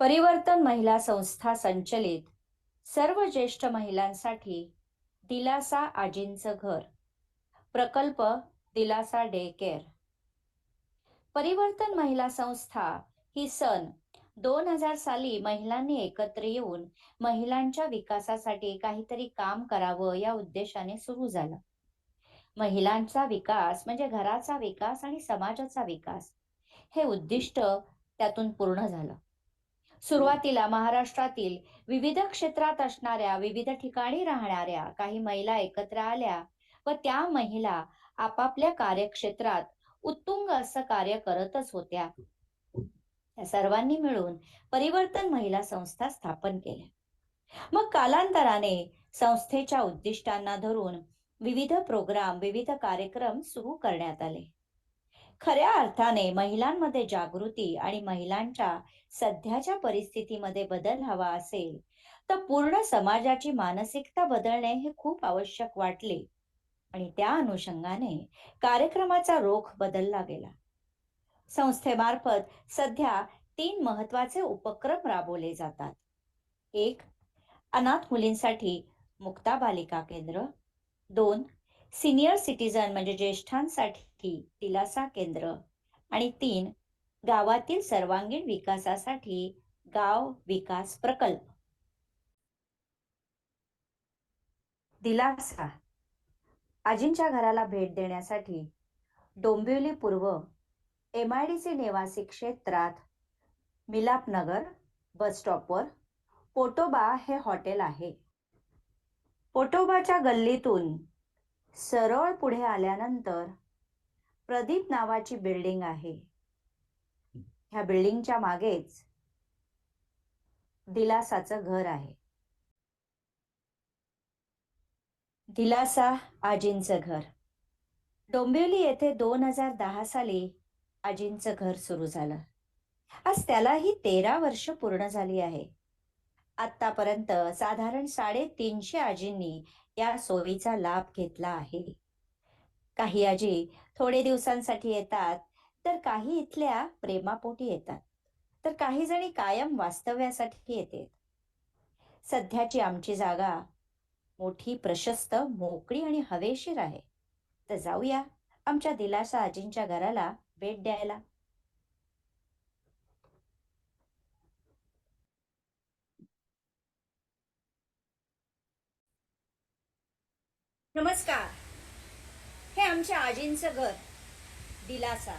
परिवर्तन महिला संस्था संचलित. सर्व ज्येष्ठ महिलांसाठी दिलासा आजींचं घर. प्रकल्प दिलासा डे केअर परिवर्तन महिला संस्था ही सन दोन हजार साली महिलांनी एकत्र येऊन महिलांच्या विकासासाठी काहीतरी काम करावं या उद्देशाने सुरू झालं. महिलांचा विकास म्हणजे घराचा विकास आणि समाजाचा विकास हे उद्दिष्ट त्यातून पूर्ण झालं. सुरुवातीला महाराष्ट्रातील विविध क्षेत्रात असणाऱ्या विविध ठिकाणी राहणाऱ्या काही महिला एकत्र आल्या व त्या महिला आपापल्या कार्यक्षेत्रात उत्तुंग असं कार्य करतच होत्या. त्या सर्वांनी मिळून परिवर्तन महिला संस्था स्थापन केल्या. मग कालांतराने संस्थेच्या उद्दिष्टांना धरून विविध प्रोग्राम विविध कार्यक्रम सुरू करण्यात आले. खऱ्या अर्थाने महिलांमध्ये जागृती आणि महिलांच्या सध्याच्या परिस्थितीमध्ये बदल हवा असेल तर पूर्ण समाजाची मानसिकता बदलणे हे खूप आवश्यक वाटले. आणि त्या अनुषंगाने कार्यक्रमाचा रोख बदलला गेला. संस्थेमार्फत सध्या तीन महत्त्वाचे उपक्रम राबवले जातात. एक अनाथ मुलींसाठी मुक्ता बालिका केंद्र. दोन सिनियर सिटीजन म्हणजे ज्येष्ठांसाठी दिलासा केंद्र. आणि तीन गावातील सर्वांगीण विकासासाठी गाव विकास प्रकल्प. दिलासा. आजींच्या घराला भेट देण्यासाठी डोंबिवली पूर्व एम आय डी सी निवासी क्षेत्रात मिलापनगर बस स्टॉपवर पोटोबा हे हॉटेल आहे. पोटोबाच्या गल्लीतून सरळ पुढे आल्यानंतर प्रदीप नावाची बिल्डिंग आहे. ह्या बिल्डिंगच्या मागेच दिलासाचं घर आहे. दिलासा आजींचं घर. डोंबिवली येथे दोन हजार दहा साली आजींचं घर सुरू झालं. आज त्यालाही तेरा वर्ष पूर्ण झाली आहे. आतापर्यंत साधारण साडेतीनशे आजींनी या सोयीचा लाभ घेतला आहे. काही आजी थोडे दिवसांसाठी येतात तर काही इथल्या प्रेमापोटी येतात. तर काही जणी कायम वास्तव्यासाठी येते. सध्याची आमची जागा मोठी प्रशस्त मोकळी आणि हवेशीर आहे. तर जाऊया आमच्या दिलासा आजींच्या घराला भेट द्यायला. नमस्कार. आमच्या आजींचं घर दिलासा.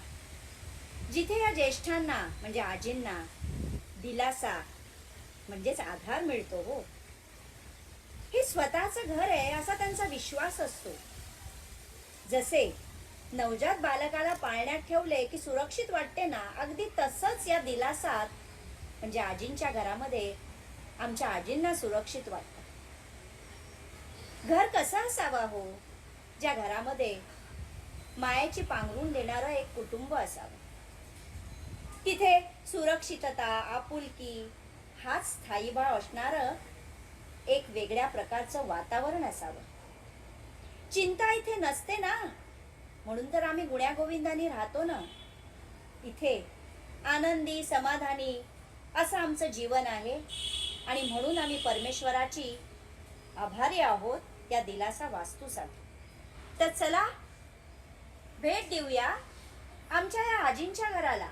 जिथे या ज्येष्ठांना म्हणजे आजींना दिलासा म्हणजेच आधार मिळतो हो. हे स्वतःचं घर आहे असा त्यांचा विश्वास असतो. जसे नवजात बालकाला पाळण्यात ठेवले की सुरक्षित वाटते ना अगदी तसंच या दिलासात म्हणजे आजींच्या घरामध्ये आमच्या आजींना सुरक्षित वाटतं. घर कसं असावा हो? ज्या घरामध्ये मायाची पांघरून देणारं एक कुटुंब असावं. तिथे सुरक्षितता आपुलकी हाच स्थायीभाव असणारं एक वेगळ्या प्रकारचं वातावरण असावं. चिंता इथे नसते ना? म्हणून तर आम्ही गुण्यागोविंदाने राहतो ना? इथे आनंदी समाधानी असं आमचं जीवन आहे आणि म्हणून आम्ही परमेश्वराची आभारी आहोत या दिलासा वास्तूसाठी. तर चला भेट देऊया आमच्या या आजींच्या घराला.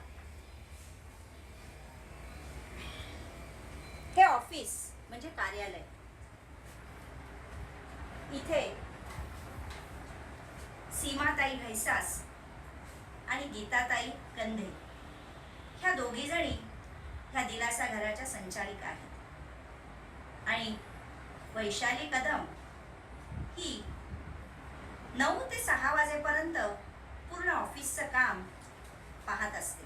हे ऑफिस म्हणजे कार्यालय. इथे सीमाताई घैसास आणि गीताताई कंधे ह्या दोघी जणी ह्या दिलासा घराच्या संचालिका आहेत. आणि वैशाली कदम ही नऊ ते सहा वाजेपर्यंत पूर्ण ऑफिसचं काम पाहत असते.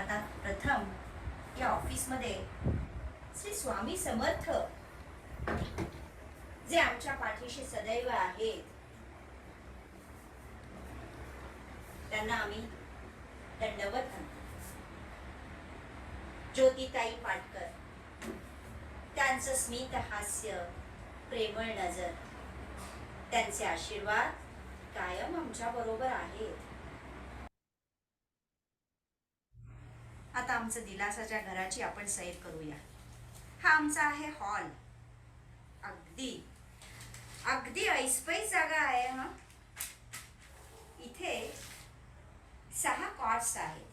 आता प्रथम या ऑफिसमध्ये श्री स्वामी समर्थ जे आमच्या पाठीशी सदैव आहेत त्यांना आम्ही दंडवत ज्योतिताई पाटकर त्यांचं स्मित हास्य प्रेमळ नजर. त्यांचे आशीर्वाद कायम आमच्या बरोबर आहेत. आता आमचं दिलासाच्या घराची आपण सैर करूया. हा आमचा आहे हॉल. अगदी. अगदी ऐसपैस जागा आहे हा? इथे सहा कॉट्स आहेत.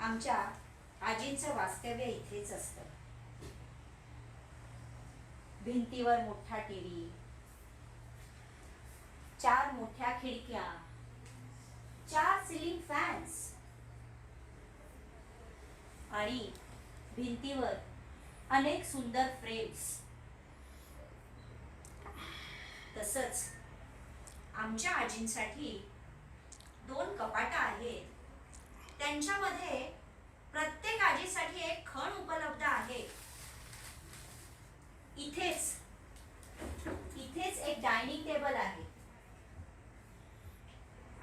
आमच्या आजींचं वास्तव्य इथेच असतं. भिंतीवर मोठा टीव्ही चार मोठ्या खिडक्या चार सिलिंग फॅन्स आणि भिंतीवर अनेक सुंदर फ्रेम्स तसंच आमच्या आजींसाठी दोन कपाट आहेत. त्यांच्यामध्ये प्रत्येक आजीसाठी एक खण उपलब्ध आहे. इथेच इथेच एक डायनिंग टेबल आहे.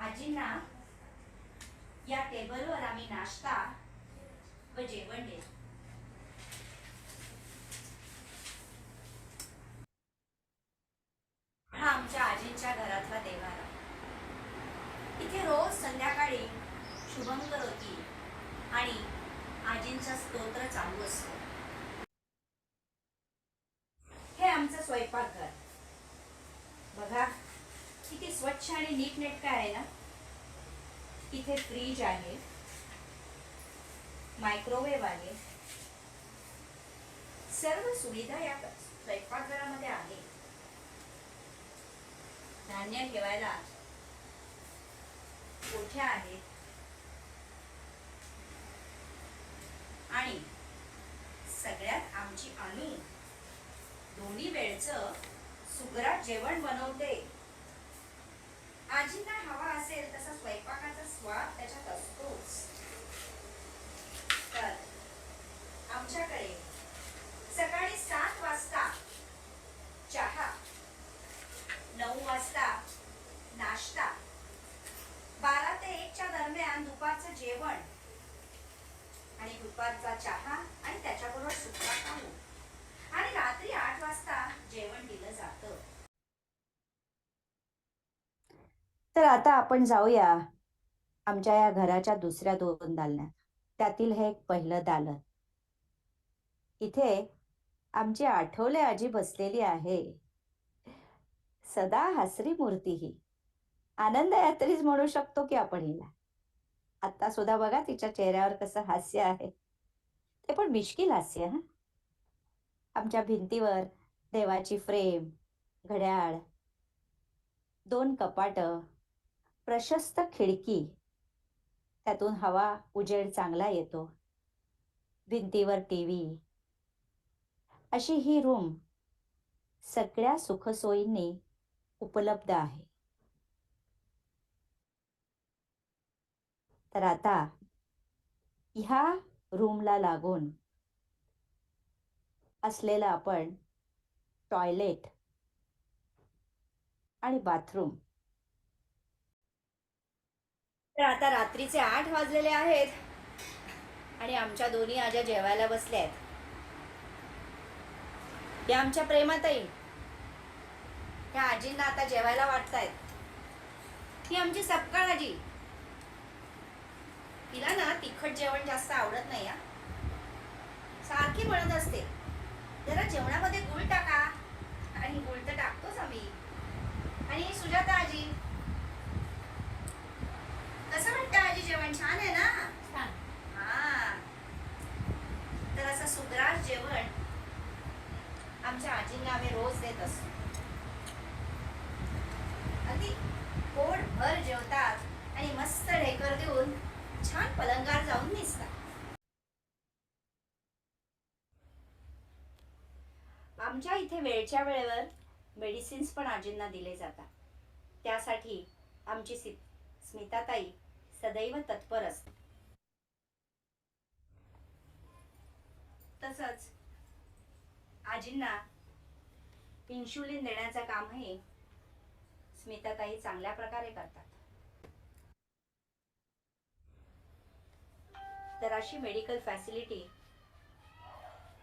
आजींना या टेबलवर आम्ही नाश्ता व जेवण देतो. हा आमच्या आजींच्या घरातला देवारा. इथे रोज संध्याकाळी शुभंकर होती आणि आजींचा स्तोत्र चालू असतो. हे आमचं स्वयंपाकघर. बघा स्वच्छ आणि नीटनेटकं आहे ना? इथे फ्रीज आहे मायक्रोवेव्ह आहे सर्व सुविधा या स्वयंपाकघरामध्ये आहे. धान्य ठेवायला कोठ्या आहेत? आणि सगळ्यात आमची अनु दोन्ही वेळचं सुगरात जेवण बनवते. आजींना हवा असेल तसा स्वयंपाकाचा स्वाद त्याच्यात असतोच. तर आमच्याकडे सकाळी सात वाजता चहा नऊ वाजता नाश्ता बारा ते एकच्या दरम्यान दुपारचं जेवण आणि दुपारचा चहा आणि त्याच्या सुका खाऊ आणि रात्री आठ वाजता जेवण दिलं जातं तर आता आपण जाऊया आमच्या या घराच्या दुसऱ्या दोन दालन्यात त्यातील हे एक पहिलं दालन. इथे आमची आठवले आजी बसलेली आहे. सदा हसरी मूर्ती ही. आनंद यात्रीच म्हणू शकतो की आपण हिला. आता सुद्धा बघा तिच्या चेहऱ्यावर कसं हास्य आहे. ते पण मिश्किल हास्य हा? आमच्या भिंतीवर देवाची फ्रेम घड्याळ दोन कपाट प्रशस्त खिडकी. त्यातून हवा उजेड चांगला येतो. भिंतीवर टीव्ही. अशी ही रूम सगळ्या सुखसोयींनी उपलब्ध आहे. तर आता ह्या रूमला लागून असलेलं आपण टॉयलेट आणि बाथरूम तर आता रात्रीचे आठ वाजलेले आहेत. आणि आमच्या दोन्ही आज्या जेवायला बसल्या आहेत. या आमच्या प्रेमाताई. ह्या आजींना आता जेवायला वाटतायत. ही आमची सपकाळ आजी. तिला ना तिखट जेवण जास्त आवडत नाही या सारखी म्हणत असते जरा जेवणामध्ये गुळ टाका. आणि गुळ तर टाकतोच आम्ही. आणि सुजाता आजी कसं म्हणतं आजी जेवण? छान आहे ना? हा. तर असं सुग्रास जेवण आमच्या आजींना आम्ही रोज देत असतो. अगदी पोट भर जेवतात आणि मस्त ढेकर देऊन छान पलंगार जाऊन निसतात आमच्या इथे वेळच्या वेळेवर मेडिसिन्स पण आजींना दिले जातात. त्यासाठी आमची सि स्मिताताई सदैव तत्पर असते. तसंच आजींना इन्शुलिन देण्याचं कामही स्मिताताई चांगल्या प्रकारे करतात. तर अशी मेडिकल फॅसिलिटी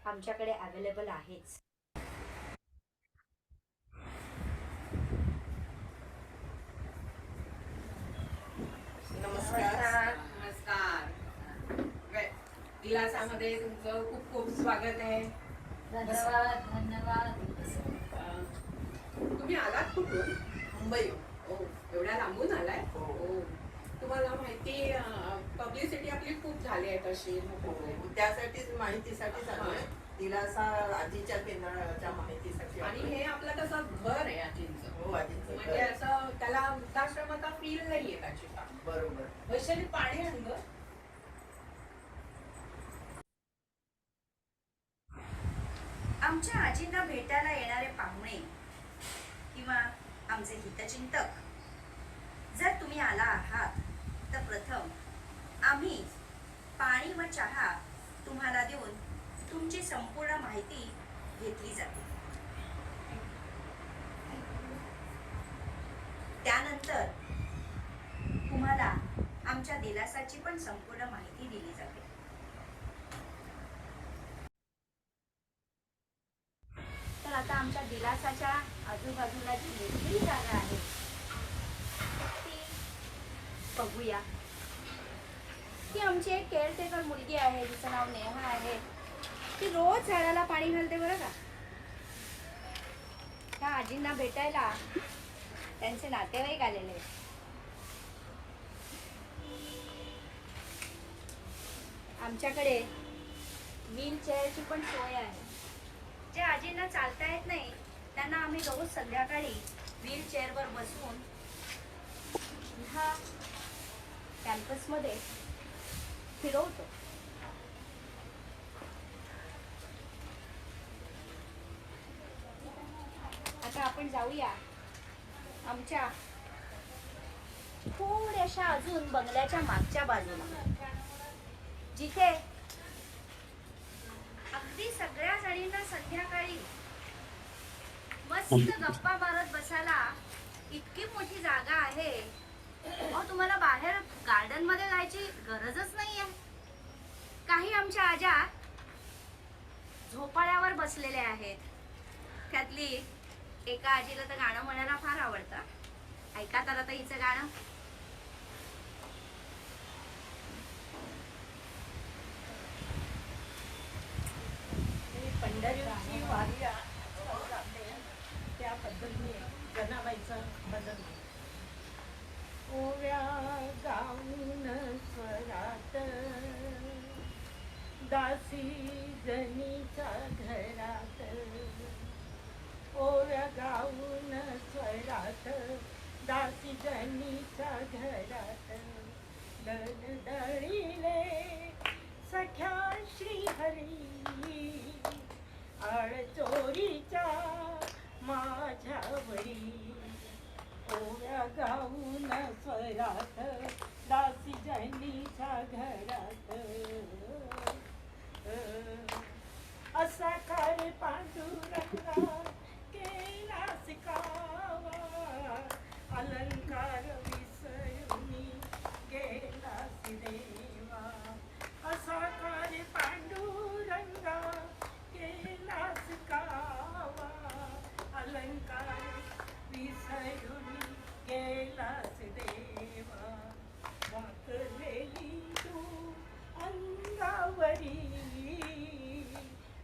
आमच्याकडे अवेलेबल आहेच नमस्कार नमस्कार दिलासामध्ये तुमचं खूप खूप स्वागत आहे. धन्यवाद धन्यवाद. तुम्ही आलात कुठून? मुंबई. हो एवढ्या लांबून आलाय? हो. हो. तुम्हाला माहिती पब्लिसिटी आपली खूप झाली आहे तशी. हो, त्यासाठीच माहितीसाठी चाललोय दिलासा आजीच्या केंद्राच्या माहितीसाठी आणि. हे आपलं कसं घर आहे आजींचं. हो आजीचं म्हणजे. असं त्याला वृद्धाश्रमाचा फील नाहीये अजिबात बरोबर. वैशाली पाणी आण आमच्या आजींना भेटायला येणारे पाहुणे किंवा आमचे हितचिंतक जर तुम्ही आला आहात तर प्रथम आम्ही पाणी व चहा तुम्हाला देऊन तुमची संपूर्ण माहिती घेतली जाते. त्यानंतर तुम्हाला आमच्या दिलासाची पण संपूर्ण माहिती दिली जाते. आता आमच्या दिलासाच्या आजूबाजूला जी मोठी जागा आहे ती बघूया. ती आमची एक केअरटेकर मुलगी आहे जिचं नाव नेहा आहे. ती रोज झाडाला पाणी घालते बरं का? त्या आजींना भेटायला त्यांचे नातेवाईक आलेले आहेत. आमच्याकडे व्हीलचेअरची पण सोय आहे. जे आजींना चालता येत नाही. त्यांना आम्ही रोज संध्याकाळी व्हीलचेअरवर बसवून ह्या कॅम्पसमध्ये फिरवतो. आता आपण जाऊया आमच्या थोड्याशा अजून बंगल्याच्या मागच्या बाजूला. जिथे अगदी सगळ्या जणींना संध्याकाळी मस्त गप्पा मारत बसायला इतकी मोठी जागा आहे. अहो तुम्हाला बाहेर गार्डनमध्ये जायची गरजच नाहीये. काही आमच्या आजा झोपाळ्यावर बसलेल्या आहेत. त्यातली एका आजीला तर गाणं म्हणायला फार आवडतं. ऐका तर आता हिचं गाणं. पंढरीची वारी जाते त्या पद्धतीने जनाबाईचं बदल ओव्या गाऊन स्वरात दासी जनीच्या घरात. ओव्या गाऊन स्वरात दासी जनीच्या घरात. दळ दळीले सख्या श्रीहरी आळ चोरीच्या माझ्यावरी. ओव्या गाऊन स्वरात दासी जनीच्या घरात. असा काय पांडुरंगा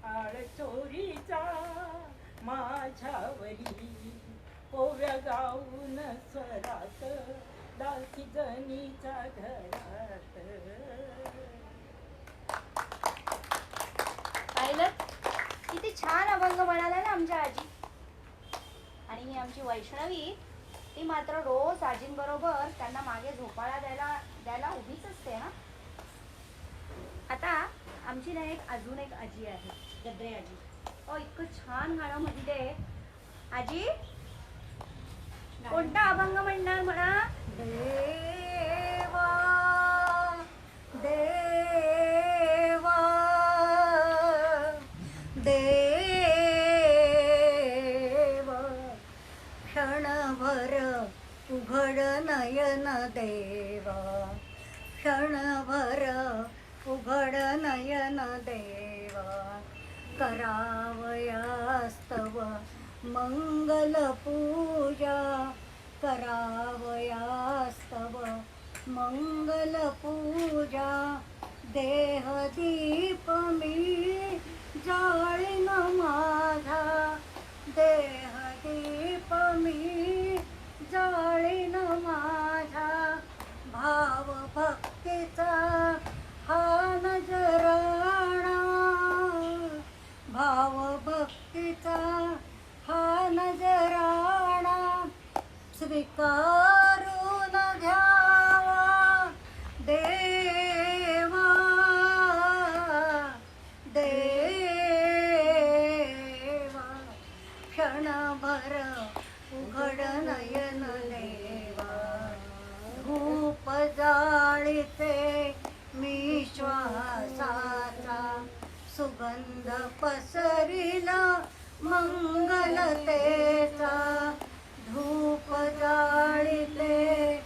काळ चोरीचा माझ्यावरी. ओव्या गाऊन स्वरात दासी जनीच्या घरात. पाहिलं? किती छान अभंग म्हणाला ना आमच्या आजी. आणि ही आमची वैष्णवी ती मात्र रोज आजींबरोबर त्यांना मागे झोपाळा द्यायला द्यायला उभीच असते ना आता आमची ना एक अजून एक आजी आहे. गद्रे आजी. ओ इतकं छान गाणं म्हणते. आजी कोणता अभंग म्हणणार म्हणा? देवा देवा देव क्षणभर उघड नयन देवा क्षणभर उघड नयन देव. करावयास्तव. मंगल पूजा करावयास्तव. मंगल पूजा देह दीप मी जाळीन माझा. देह दीप मी जाळीन माझा. भाव भक्तीचा हा नजराणा भाव भक्तीचा हा नजराणा स्वीकारून घ्यावा देवा देवा. क्षणभर उघड नयन देवा. धूप जाळीते मी श्वासा सुगंध पसरिला मंगलतेचा धूप जाळीते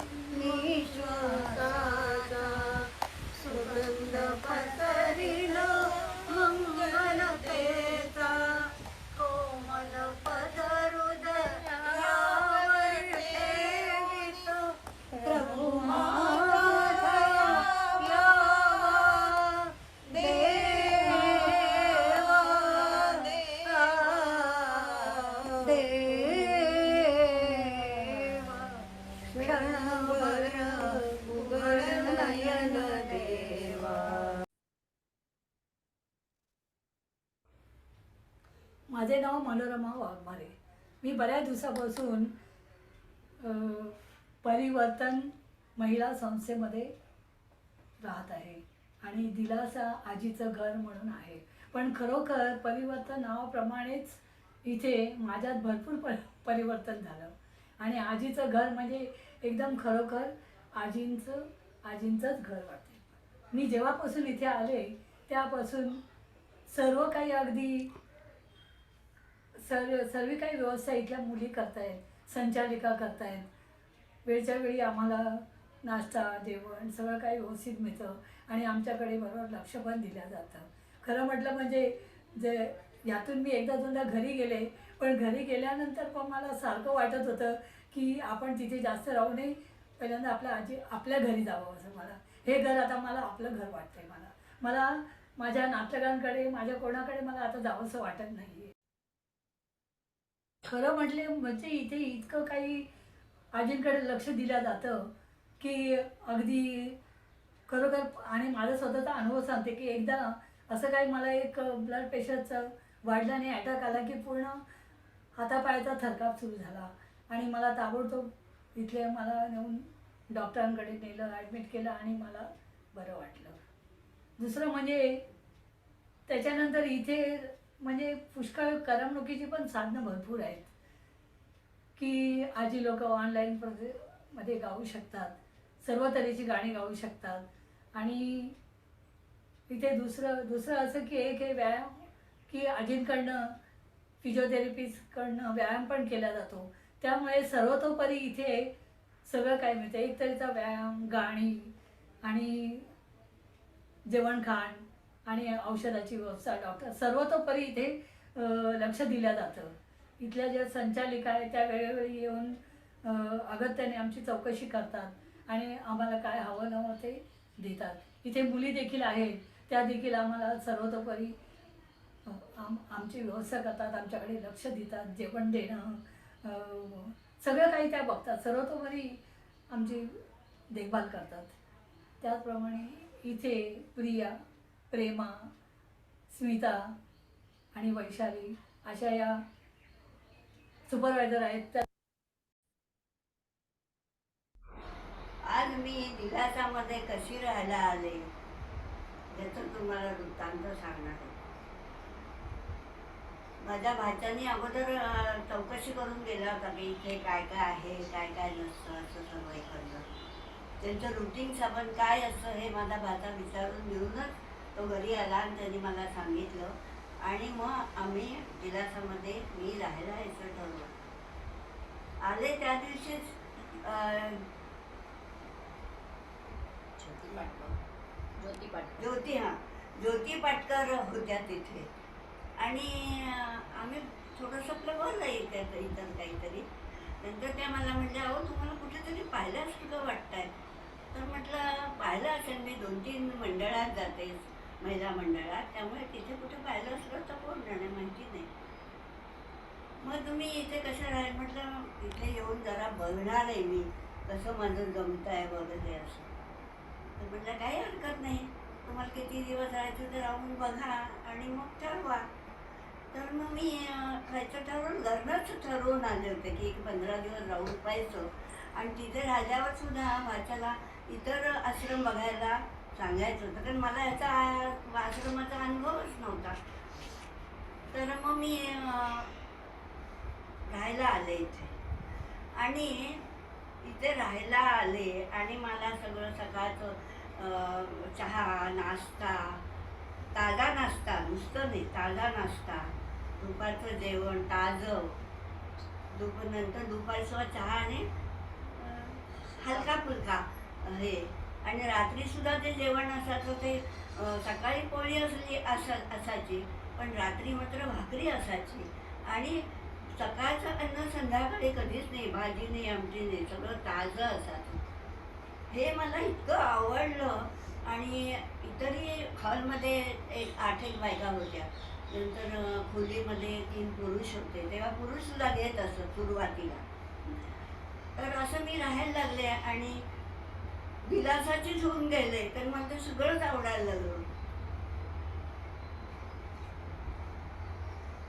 माझे नाव मनोरमा वाघमारे. मी बऱ्याच दिवसापासून परिवर्तन महिला संस्थेमध्ये राहत आहे आणि दिलासा आजीचं घर म्हणून आहे. पण खरोखर परिवर्तन नावाप्रमाणेच इथे माझ्यात भरपूर प परिवर्तन झालं. आणि आजीचं घर म्हणजे एकदम खरोखर आजींचं आजींचंच घर वाटते. मी जेव्हापासून इथे आले त्यापासून सर्व काही अगदी सर्व सर्व काही व्यवस्था इथल्या मुली करतायत संचालिका करतायत. वेळच्या वेळी आम्हाला नाश्ता जेवण सगळं काही व्यवस्थित मिळतं आणि आमच्याकडे बरोबर लक्ष पण दिलं जातं. खरं म्हटलं म्हणजे जे यातून मी एकदा दोनदा घरी गेले पण घरी गेल्यानंतर पण मला सारखं वाटत होतं की आपण तिथे जास्त राहू नये. पहिल्यांदा आपल्या आजी आपल्या घरी जावं असं मला. हे घर आता मला आपलं घर वाटतंय मला. मला माझ्या नाटकांकडे माझ्या कोणाकडे मला आता जावंसं वाटत नाही आहे खरं म्हटले म्हणजे इथे इतकं काही आजींकडे लक्ष दिलं जातं की अगदी खरोखर आणि माझा स्वतःचा अनुभव सांगते की एकदा असं काही मला एक ब्लड प्रेशरचं वाढलं आणि अटॅक आला की पूर्ण हातापायाचा थरकाप सुरू झाला. आणि मला ताबडतोब इथले मला नेऊन डॉक्टरांकडे नेलं ॲडमिट केलं आणि मला बरं वाटलं. दुसरं म्हणजे त्याच्यानंतर इथे म्हणजे पुष्कळ करमणुकीची पण साधनं भरपूर आहेत. की आजी लोक ऑनलाईन मध्ये गाऊ शकतात. सर्व तऱ्हेची गाणी गाऊ शकतात. आणि इथे दुसरं दुसरं असं की एक हे व्यायाम की आजींकडनं फिजिओथेरपीकडनं व्यायाम पण केला जातो. त्यामुळे सर्वतोपरी इथे सगळं काय मिळतं. एक तऱ्हेचा व्यायाम गाणी आणि जेवणखाण आणि औषधाची व्यवस्था डॉक्टर. सर्वतोपरी इथे लक्ष दिलं जातं. इथल्या ज्या संचालिका आहेत त्या वेळोवेळी येऊन अगत्याने आमची चौकशी करतात आणि आम्हाला काय हवं नवं ते देतात. इथे मुली देखील आहेत त्या देखील आम्हाला सर्वतोपरी आम आमची व्यवस्था करतात आमच्याकडे लक्ष देतात जेवण देणं सगळं काही त्या बघतात. सर्वतोपरी आमची देखभाल करतात. त्याचप्रमाणे इथे प्रिया प्रेमा स्मिता आणि वैशाली अशा या सुपरवायझर आहेत. त्या आज मी दिलासामध्ये कशी राहायला आले याचं तुम्हाला वृत्तांत सांगणार आहे. माझ्या भाच्याने अगोदर चौकशी करून गेला होता की इथे काय काय आहे काय काय नसतं असं सर्व इकडलं त्यांचं रुटीन साबण काय असतं हे माझा भाचा विचारून घेऊनच तो घरी आला आणि त्यांनी मला सांगितलं. आणि मग आम्ही दिलासामध्ये मी राहायला यायचं ठरवलं. आले त्या दिवशीच अं, ज्योती हां. ज्योती पाटकर होत्या तिथे. आणि आम्ही थोडंसं आपलं बोललं इथं इतर काहीतरी. नंतर त्या मला म्हटल्या अहो तुम्हाला कुठेतरी पाहिल्यासारखं वाटतंय. तर म्हटलं पाहिलं असेल मी. दोन तीन मंडळात जाते. महिला मंडळात. त्यामुळे तिथे कुठे पाहिलं असलं तर कोण जाणे माहिती नाही. मग तुम्ही इथे कसं राहील म्हटलं इथे येऊन जरा बघणार आहे मी कसं माझं जमत आहे वगैरे असं. तर म्हटलं काही हरकत नाही. तुम्हाला किती दिवस राहायचं ते राहून बघा आणि मग ठरवा. तर मग मी खायचं ठरवून घरनंच ठरवून आले होते की एक पंधरा दिवस राहून पाहायचं. आणि तिथे राहिल्यावर सुद्धा माझ्याला इतर आश्रम बघायला सांगायचं होतं. कारण मला याचा आ- आश्रमाचा अनुभवच नव्हता. तर मग मी राहायला आले इथे. आणि इथे राहायला आले आणि मला सगळं सकाळचं चहा नाश्ता ताजा नाश्ता नुसतं नाही ताजा नाश्ता दुपारचं जेवण ताजं दुप नंतर दुपारचं चहा आणि हलका फुलका हे आणि रात्रीसुद्धा ते जेवण असायचं ते सकाळी पोळी असली असा असायची पण रात्री मात्र भाकरी असायची. आणि सकाळचं अन्न संध्याकाळी कधीच नाही भाजी नाही आमटी नाही सगळं ताजं असायचं. हे मला इतकं आवडलं आणि इतरही हॉलमध्ये एक आठ एक बायका होत्या. नंतर खोलीमध्ये तीन पुरुष होते. तेव्हा पुरुषसुद्धा घेत असत सुरुवातीला. तर असं मी राहायला लागले आणि विलासाचीच होऊन गेले तर मला ते सगळंच आवडायला लागलं.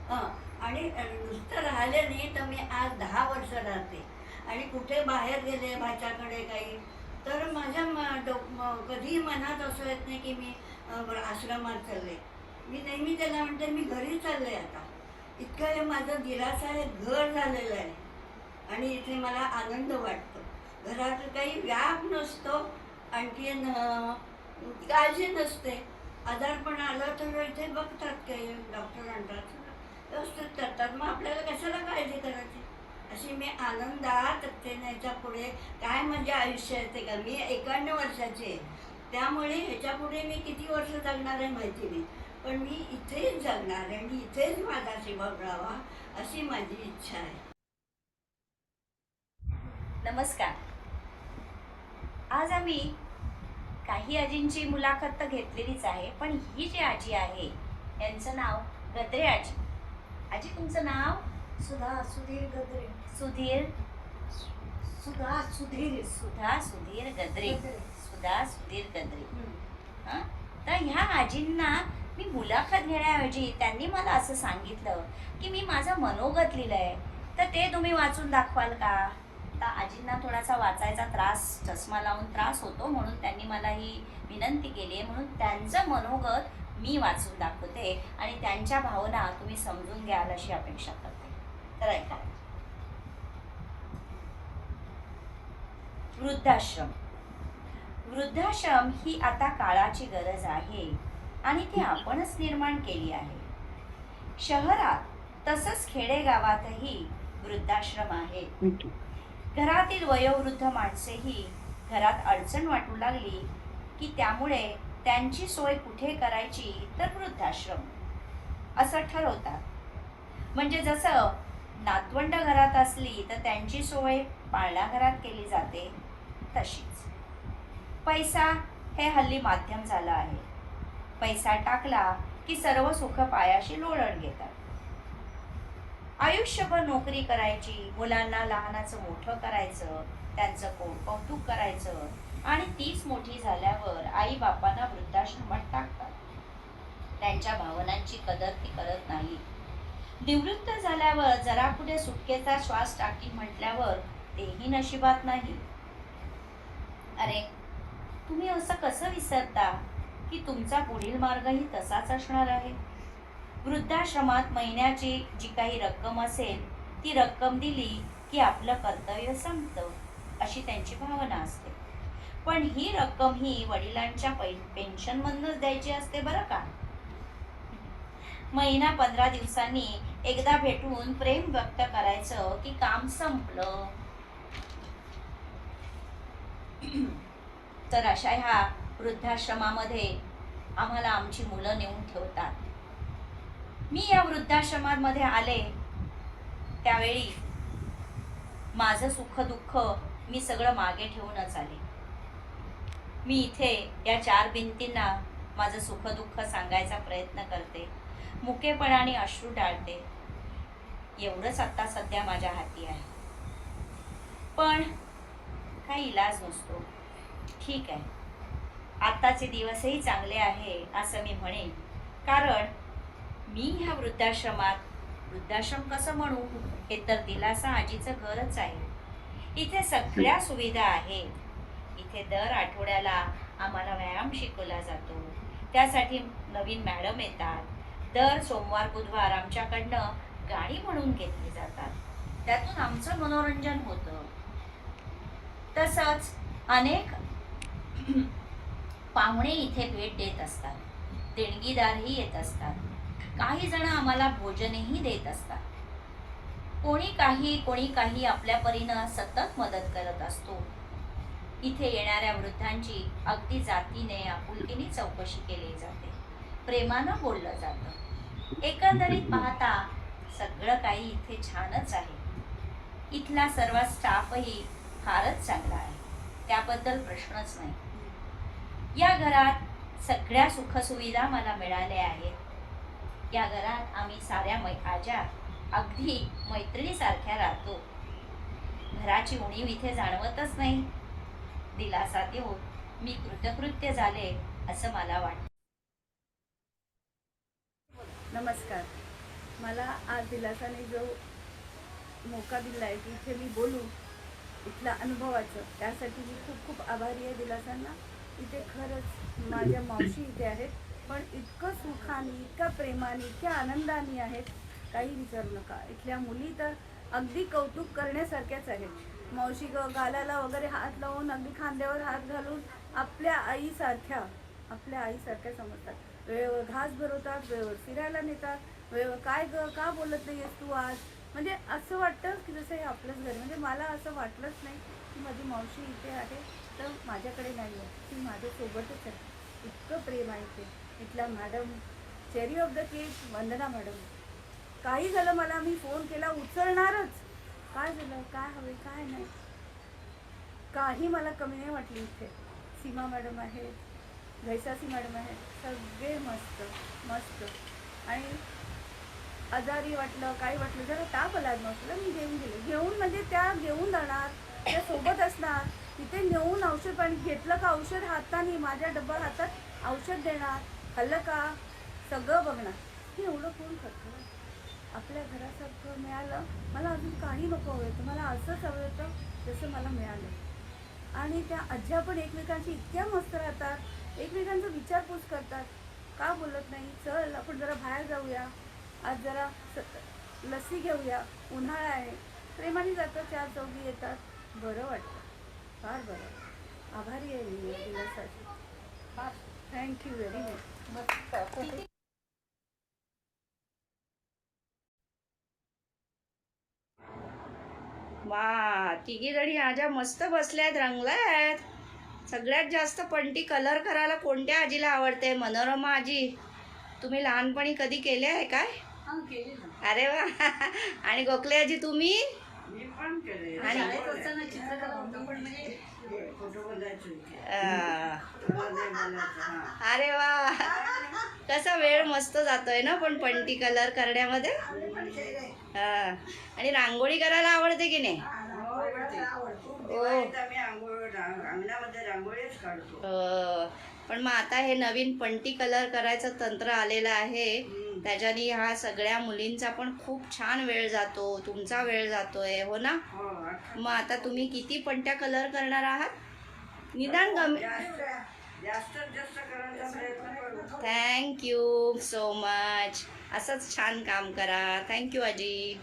हं, आणि नुसतं राहिले नाही तर मी आज दहा वर्ष राहते. आणि कुठे बाहेर गेले भाच्याकडे काही? तर माझ्या म- कधीही मनात असं येत नाही की मी आश्रमात चालले. मी नेहमी त्याला म्हणते मी घरी चालले आता. इतकं हे माझं दिलासा आहे घर झालेलं आहे. आणि इथे मला आनंद वाटतो. घरात काही व्याप नसतो आणखीन काळजी नसते. आजारपण आलं तर इथे बघतात काही डॉक्टर आणतात. व्यवस्थित करतात. मग आपल्याला कशाला काळजी करायची? अशी मी आनंदात त्याच्या पुढे काय म्हणजे आयुष्य येते का? मी एकाण्णव वर्षाची आहे. त्यामुळे ह्याच्या पुढे मी किती वर्ष जगणार आहे माहिती नाही. पण मी इथेच जगणार आहे. आणि इथेच माझा शिवक राहावा अशी माझी इच्छा आहे. नमस्कार. आज आम्ही काही आजींची मुलाखत तर घेतलेलीच आहे पण ही जी आजी आहे यांचं नाव गद्रे आजी. आजी तुमचं नाव? सुधा सुधीर गद्रे. सुधीर? सुधा सुधीर. सुधा सुधीर गद्रे. सुधा सुधीर गद्रे. हं? तर ह्या आजींना मी मुलाखत घेण्याऐवजी त्यांनी मला असं सांगितलं की मी माझं मनोगत लिहिलंय. तर ते तुम्ही वाचून दाखवाल का? आता आजींना थोडासा वाचायचा त्रास चष्मा लावून त्रास होतो म्हणून त्यांनी मला ही विनंती केली आहे. म्हणून त्यांचं मनोगत मी वाचून दाखवते आणि त्यांच्या भावना तुम्ही समजून घ्याल अशी अपेक्षा करते. तर ऐका. वृद्धाश्रम. वृद्धाश्रम ही आता काळाची गरज आहे आणि ती आपणच निर्माण केली आहे. शहरात तसंच खेडेगावातही वृद्धाश्रम आहे घरातील वयोवृद्ध माणसेही घरात अडचण वाटू लागली की त्यामुळे त्यांची सोय कुठे करायची तर वृद्धाश्रम. असं ठरवतात. म्हणजे जसं नातवंड घरात असली तर त्यांची सोय पाळणा घरात केली जाते तशीच. पैसा हे हल्ली माध्यम झालं आहे. पैसा टाकला की सर्व सुख पायाशी लोळण घेतात. आयुष्यभर नोकरी करायची मुलांना लहानाचं मोठं करायचं त्यांचं को- कौतुक करायचं आणि तीच मोठी झाल्यावर आई बापांना वृद्धाश्रमात टाकतात. त्यांच्या भावनांची कदर ती करत नाही. निवृत्त झाल्यावर जरा पुढे सुटकेचा श्वास टाकी म्हटल्यावर तेही नशिबात नाही. अरे तुम्ही असं कसं विसरता की तुमचा पुढील मार्गही तसाच असणार आहे? वृद्धाश्रमात महिन्याची जी काही रक्कम असेल ती रक्कम दिली की आपलं कर्तव्य संपतं अशी त्यांची भावना असते. पण ही रक्कम ही वडिलांच्या पेन्शन मधनच द्यायची असते बरं का? महिना पंधरा दिवसांनी एकदा भेटून प्रेम व्यक्त करायचं की काम संपलं. तर अशा ह्या वृद्धाश्रमामध्ये आम्हाला आमची मुलं नेऊन ठेवतात. मी या वृद्धाश्रमामध्ये आले त्यावेळी माझं सुख दुःख मी सगळं मागे ठेवूनच आले. मी इथे या चार भिंतींना माझं सुखदुःख सांगायचा प्रयत्न करते. मुकेपणाने अश्रू टाळते. एवढंच आत्ता सध्या माझ्या हाती आहे. पण काही इलाज नसतो. ठीक आहे. आत्ताचे दिवसही चांगले आहे असं मी म्हणेन. कारण मी ह्या वृद्धाश्रमात वृद्धाश्रम कसं म्हणू? हे तर दिलासा आजीचं घरच आहे. इथे सगळ्या सुविधा आहेत. इथे दर आठवड्याला आम्हाला व्यायाम शिकवला जातो. त्यासाठी नवीन मॅडम येतात. दर सोमवार बुधवार आमच्याकडनं गाणी म्हणून घेतली जातात. त्यातून आमचं मनोरंजन होतं. तसंच अनेक पाहुणे इथे भेट देत असतात. देणगीदारही येत असतात. काही जण आम्हाला भोजनही देत असतात. कोणी काही कोणी काही आपल्या परीनं सतत मदत करत असतो. इथे येणाऱ्या वृद्धांची अगदी जातीने आपुलकीने चौकशी केली जाते. प्रेमानं बोललं जातं. एकंदरीत पाहता सगळं काही इथे छानच आहे. इथला सर्व स्टाफही फारच चांगला आहे. त्याबद्दल प्रश्नच नाही. या घरात सगळ्या सुखसुविधा मला मिळाल्या आहेत. या घरात आम्ही साऱ्या मै आज्या अगदी मैत्रिणीसारख्या राहतो. घराची उणीव इथे जाणवतच नाही. दिलासा देऊन मी कृतकृत्य झाले असं मला वाटतं. नमस्कार. मला आज दिलासाने जो मोका दिला आहे की इथे मी बोलू इथल्या अनुभवाचं त्यासाठी मी खूप खूप आभारी आहे दिलासांना. इथे खरंच माझ्या मावशी इथे आहेत. पण इतकं सुखाने इतक्या प्रेमाने इतक्या आनंदाने आहेत काही विचारू नका. इथल्या मुली तर अगदी कौतुक करण्यासारख्याच आहेत. मावशी ग गालाला वगैरे हात लावून अगदी खांद्यावर हात घालून आपल्या आईसारख्या आपल्या आईसारख्या समजतात. वेळेवर घास भरवतात वेळेवर फिरायला नेतात. वेळेवर काय ग का बोलत नाही तू आज? म्हणजे असं वाटतं की जसं हे आपलंच घर म्हणजे मला असं वाटलंच नाही की माझी मावशी इथे आहे तर माझ्याकडे नाही आहे. ती माझ्यासोबतच आहे. इतकं प्रेम आहे ते इथला madam cherry of the cake Vandana madam काही झालं मला मी फोन केला उचलणारच. काय झालं? काय हवे? काय नाही. काही मला कमी नाही वाटली इथे. सीमा मॅडम आहेत घैसासी मॅडम आहेत सगळे मस्त मस्त. आणि आजारी वाटलं काही वाटलं जरा ताप आला नसलं मी घेऊन गेले. घेऊन म्हणजे त्या घेऊन जाणार त्या सोबत असणार. तिथे नेऊन औषध पाणी घेतलं का औषध हाताने माझ्या डब्बा हातात औषध देणार. खाल्लं का? सगळं बघणार हे एवढं कोण करतं आपल्या घरासारखं मिळालं. मला अजून काही नको हवं होतं मला असंच हवं होतं जसं मला मिळालं. आणि त्या आज्या पण एकमेकांशी इतक्या मस्त राहतात. एकमेकांचा विचारपूस करतात. का बोलत नाही? चल आपण जरा बाहेर जाऊया. आज जरा स- लस्सी घेऊया. उन्हाळा आहे. प्रेमाने जातं चार चौघी येतात. बरं वाटतं. फार बरं. आभारी आहे मी या दिवसाची फार. थँक्यू व्हेरी मच वा तिघी जणी आज्या मस्त बसल्यात रंगल्यात. सगळ्यात जास्त पंटी कलर करायला कोणत्या आजीला आवडते? मनोरमा आजी. तुम्ही लहानपणी कधी केले आहे काय? अरे वा. आणि गोखले आजी तुम्ही? आणि अरे वा कसा वेळ मस्त जातोय ना पण पंटी कलर करण्यामध्ये हा. आणि रांगोळी करायला आवडते की नाही हो हो. पण मग आता हे नवीन पंटी कलर करायचं तंत्र आलेलं आहे. त्याच्याने ह्या सगळ्या मुलींचा पण खूप छान वेळ जातो तुमचा वेळ जातोय हो ना? मग आता तुम्ही किती पंट्या कलर करणार आहात? निदान कमी थँक्यू सो मच असंच छान काम करा. थँक्यू आजी.